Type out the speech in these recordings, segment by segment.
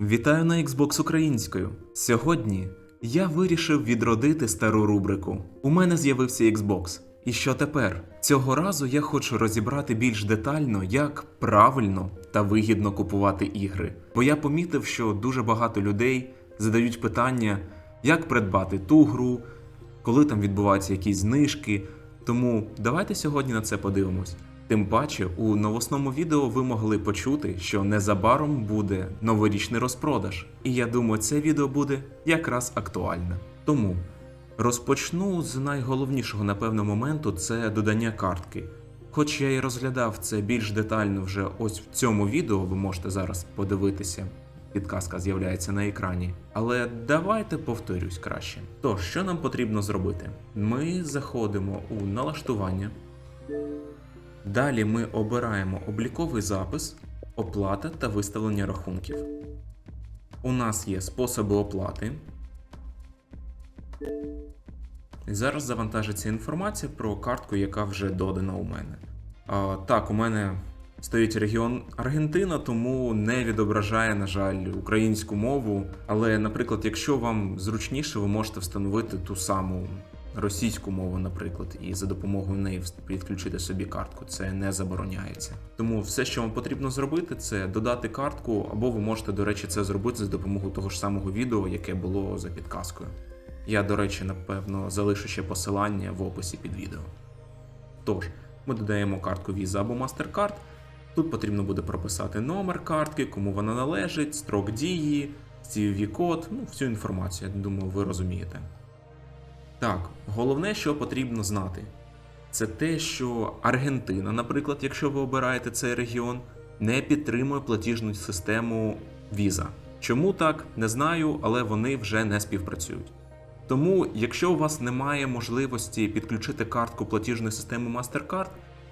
Вітаю на Xbox українською. Сьогодні я вирішив відродити стару рубрику. У мене з'явився Xbox. І що тепер? Цього разу я хочу розібрати більш детально, як правильно та вигідно купувати ігри. Бо я помітив, що дуже багато людей задають питання, як придбати ту гру, коли там відбуваються якісь знижки. Тому давайте сьогодні на це подивимось. Тим паче, у новосному відео ви могли почути, що незабаром буде новорічний розпродаж, і я думаю, це відео буде якраз актуальне. Тому розпочну з найголовнішого, напевно, моменту це додання картки. Хоч я і розглядав це більш детально вже ось в цьому відео, ви можете зараз подивитися. Підказка з'являється на екрані. Але давайте повторюсь краще. Тож, що нам потрібно зробити? Ми заходимо у налаштування. Далі ми обираємо обліковий запис, оплата та виставлення рахунків. У нас є способи оплати. Зараз завантажиться інформація про картку, яка вже додана у мене. А, так, у мене стоїть регіон Аргентина, тому не відображає, на жаль, українську мову. Але, наприклад, якщо вам зручніше, ви можете встановити ту саму російську мову, наприклад, і за допомогою неї підключити собі картку. Це не забороняється. Тому все, що вам потрібно зробити, це додати картку, або ви можете, до речі, це зробити за допомогою того ж самого відео, яке було за підказкою. Я, до речі, напевно, залишу ще посилання в описі під відео. Тож, ми додаємо картку Visa або MasterCard. Тут потрібно буде прописати номер картки, кому вона належить, строк дії, CVV-код, ну, всю інформацію, я думаю, ви розумієте. Так, головне, що потрібно знати, це те, що Аргентина, наприклад, якщо ви обираєте цей регіон, не підтримує платіжну систему Visa. Чому так, не знаю, але вони вже не співпрацюють. Тому, якщо у вас немає можливості підключити картку платіжної системи MasterCard,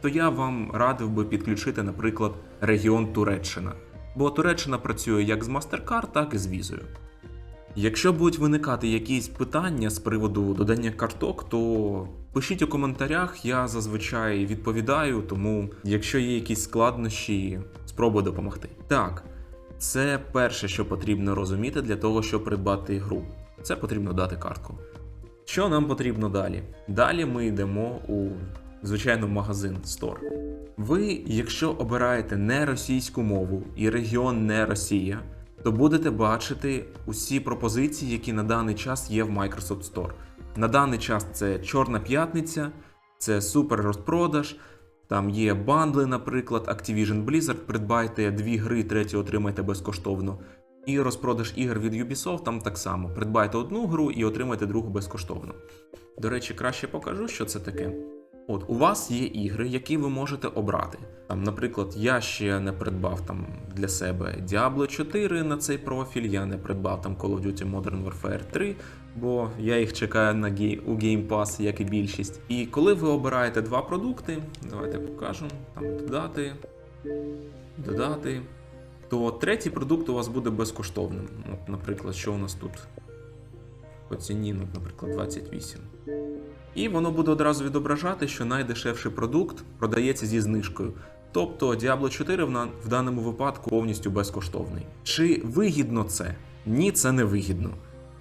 то я вам радив би підключити, наприклад, регіон Туреччина. Бо Туреччина працює як з MasterCard, так і з візою. Якщо будуть виникати якісь питання з приводу додання карток, то пишіть у коментарях, я зазвичай відповідаю, тому якщо є якісь складнощі, спробую допомогти. Так, це перше, що потрібно розуміти для того, щоб придбати гру. Це потрібно дати картку. Що нам потрібно далі? Далі ми йдемо у звичайно магазин Store. Ви, якщо обираєте не російську мову і регіон не Росія, то будете бачити усі пропозиції, які на даний час є в Microsoft Store. На даний час це Чорна п'ятниця, це супер розпродаж. Там є бандли, наприклад, Activision Blizzard, придбайте дві гри, третю отримайте безкоштовно. І розпродаж ігор від Ubisoft там так само. Придбайте одну гру і отримайте другу безкоштовно. До речі, краще покажу, що це таке. От у вас є ігри, які ви можете обрати. Там, наприклад, я ще не придбав там для себе Diablo 4 на цей профіль, я не придбав там Call of Duty Modern Warfare 3, бо я їх чекаю на ге- у Game Pass, як і більшість. І коли ви обираєте два продукти, давайте покажу, там додати, додати, то третій продукт у вас буде безкоштовним. От, наприклад, що у нас тут по ціні, ну, наприклад, 28. І воно буде одразу відображати, що найдешевший продукт продається зі знижкою. Тобто Diablo 4 в, даному випадку повністю безкоштовний. Чи вигідно це? Ні, це не вигідно.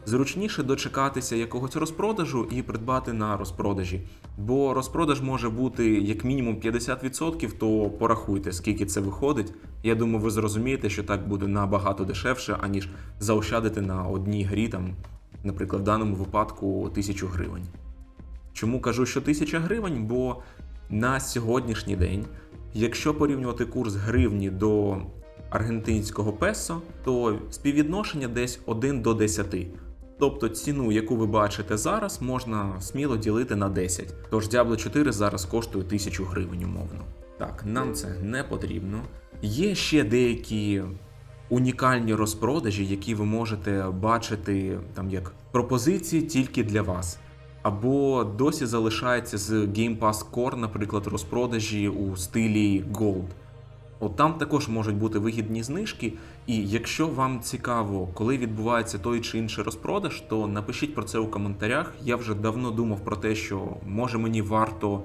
Зручніше дочекатися якогось розпродажу і придбати на розпродажі. Бо розпродаж може бути як мінімум 50%, то порахуйте, скільки це виходить. Я думаю, ви зрозумієте, що так буде набагато дешевше, аніж заощадити на одній грі, там, наприклад, в даному випадку 1000 гривень. Чому кажу, що 1000 гривень? Бо на сьогоднішній день, якщо порівнювати курс гривні до аргентинського песо, то співвідношення десь 1 до 10. Тобто ціну, яку ви бачите зараз, можна сміло ділити на 10. Тож Diablo 4 зараз коштує 1000 гривень умовно. Так, нам це не потрібно. Є ще деякі унікальні розпродажі, які ви можете бачити там як пропозиції тільки для вас. Або досі залишається з Game Pass Core, наприклад, розпродажі у стилі Gold. От там також можуть бути вигідні знижки, і якщо вам цікаво, коли відбувається той чи інший розпродаж, то напишіть про це у коментарях. Я вже давно думав про те, що може мені варто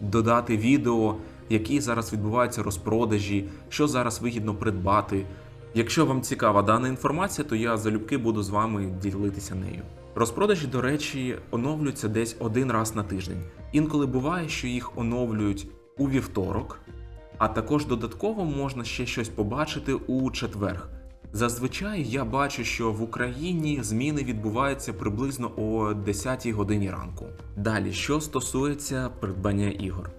додати відео, які зараз відбуваються розпродажі, що зараз вигідно придбати. Якщо вам цікава дана інформація, то я залюбки буду з вами ділитися нею. Розпродажі, до речі, оновлюються десь один раз на тиждень. Інколи буває, що їх оновлюють у вівторок, а також додатково можна ще щось побачити у четверг. Зазвичай я бачу, що в Україні зміни відбуваються приблизно о 10-й годині ранку. Далі, що стосується придбання ігор.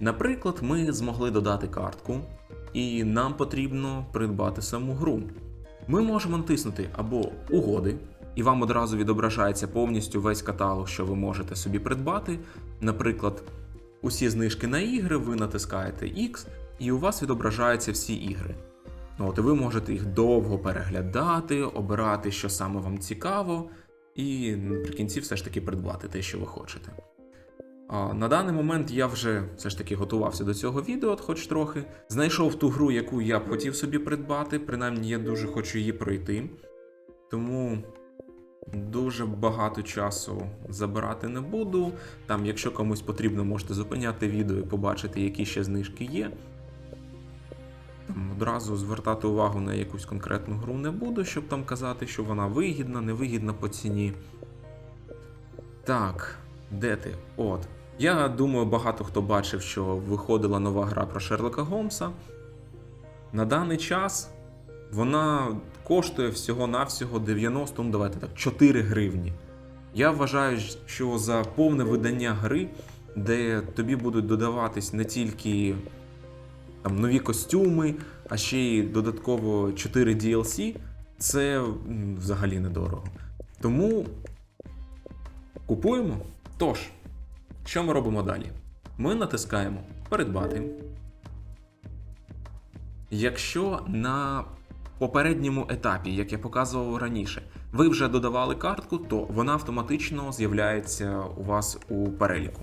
Наприклад, ми змогли додати картку, і нам потрібно придбати саму гру. Ми можемо натиснути або угоди, і вам одразу відображається повністю весь каталог, що ви можете собі придбати. Наприклад, усі знижки на ігри, ви натискаєте X, і у вас відображаються всі ігри. Ну, От, і ви можете їх довго переглядати, обирати, що саме вам цікаво, і наприкінці все ж таки придбати те, що ви хочете. На даний момент я вже все ж таки готувався до цього відео, хоч трохи. Знайшов ту гру, яку я б хотів собі придбати, принаймні я дуже хочу її пройти. Тому дуже багато часу забирати не буду. Там, якщо комусь потрібно, можете зупиняти відео і побачити, які ще знижки є. Там одразу звертати увагу на якусь конкретну гру не буду, щоб там казати, що вона вигідна, невигідна по ціні. Так, де ти? От. Я думаю, багато хто бачив, що виходила нова гра про Шерлока Голмса. На даний час вона коштує всього-навсього 90, ну давайте так, 4 гривні. Я вважаю, що за повне видання гри, де тобі будуть додаватись не тільки там, нові костюми, а ще й додатково 4 DLC, це взагалі недорого. Тому купуємо. Тож, що ми робимо далі? Ми натискаємо Передбати. Якщо на попередньому етапі, як я показував раніше, ви вже додавали картку, то вона автоматично з'являється у вас у переліку.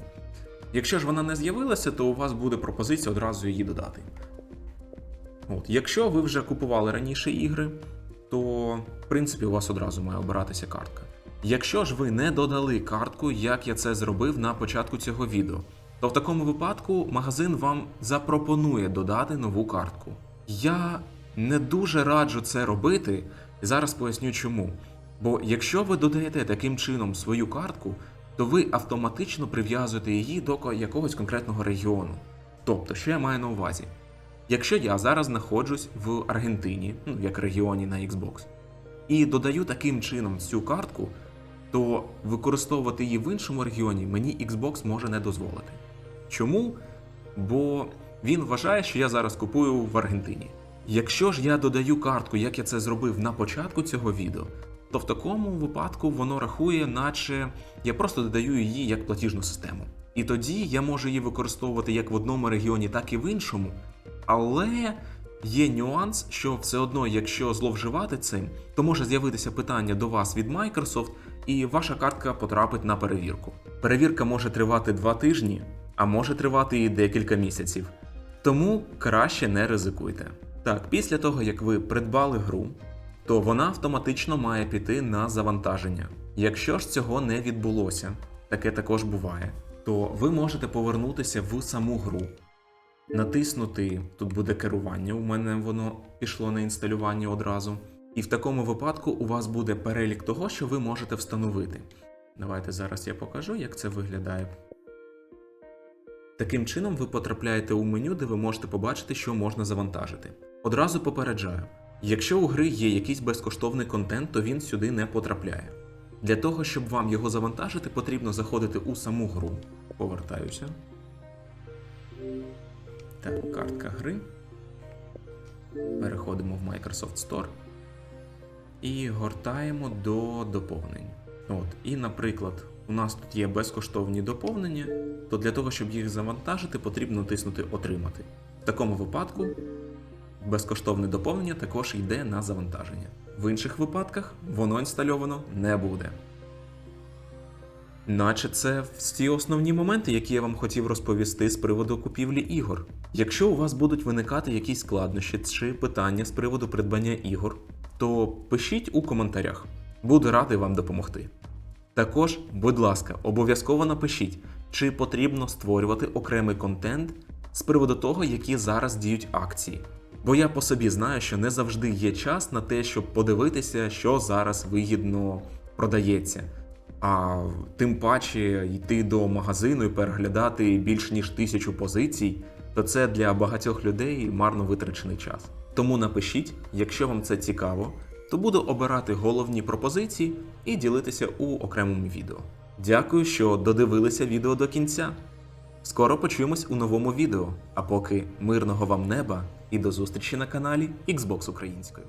Якщо ж вона не з'явилася, то у вас буде пропозиція одразу її додати. От. Якщо ви вже купували раніше ігри, то в принципі у вас одразу має обиратися картка. Якщо ж ви не додали картку, як я це зробив на початку цього відео, то в такому випадку магазин вам запропонує додати нову картку. Я не дуже раджу це робити, і зараз поясню чому. Бо якщо ви додаєте таким чином свою картку, то ви автоматично прив'язуєте її до якогось конкретного регіону. Тобто, що я маю на увазі? Якщо я зараз знаходжусь в Аргентині, ну як регіоні на Xbox, і додаю таким чином цю картку, то використовувати її в іншому регіоні мені Xbox може не дозволити. Чому? Бо він вважає, що я зараз купую в Аргентині. Якщо ж я додаю картку, як я це зробив на початку цього відео, то в такому випадку воно рахує, наче я просто додаю її як платіжну систему. І тоді я можу її використовувати як в одному регіоні, так і в іншому. Але є нюанс, що все одно, якщо зловживати цим, то може з'явитися питання до вас від Microsoft, і ваша картка потрапить на перевірку. Перевірка може тривати 2 тижні, а може тривати і декілька місяців. Тому краще не ризикуйте. Так, після того як ви придбали гру, то вона автоматично має піти на завантаження. Якщо ж цього не відбулося, таке також буває, то ви можете повернутися в саму гру, натиснути тут буде керування. У мене воно пішло на інсталювання одразу. І в такому випадку у вас буде перелік того, що ви можете встановити. Давайте зараз я покажу, як це виглядає. Таким чином, ви потрапляєте у меню, де ви можете побачити, що можна завантажити. Одразу попереджаю: якщо у гри є якийсь безкоштовний контент, то він сюди не потрапляє. Для того, щоб вам його завантажити, потрібно заходити у саму гру. Повертаюся. Так, картка гри. Переходимо в Microsoft Store і гортаємо до доповнень. От, і, наприклад, у нас тут є безкоштовні доповнення, то для того, щоб їх завантажити, потрібно натиснути Отримати. В такому випадку безкоштовне доповнення також йде на завантаження. В інших випадках воно інстальовано не буде. Наче це всі основні моменти, які я вам хотів розповісти з приводу купівлі ігор. Якщо у вас будуть виникати якісь складнощі чи питання з приводу придбання ігор, то пишіть у коментарях. Буду радий вам допомогти. Також, будь ласка, обов'язково напишіть, чи потрібно створювати окремий контент з приводу того, які зараз діють акції. Бо я по собі знаю, що не завжди є час на те, щоб подивитися, що зараз вигідно продається. А тим паче йти до магазину і переглядати більш ніж тисячу позицій, то це для багатьох людей марно витрачений час. Тому напишіть, якщо вам це цікаво, то буду обирати головні пропозиції і ділитися у окремому відео. Дякую, що додивилися відео до кінця. Скоро почуємось у новому відео. А поки мирного вам неба і до зустрічі на каналі Xbox Українською.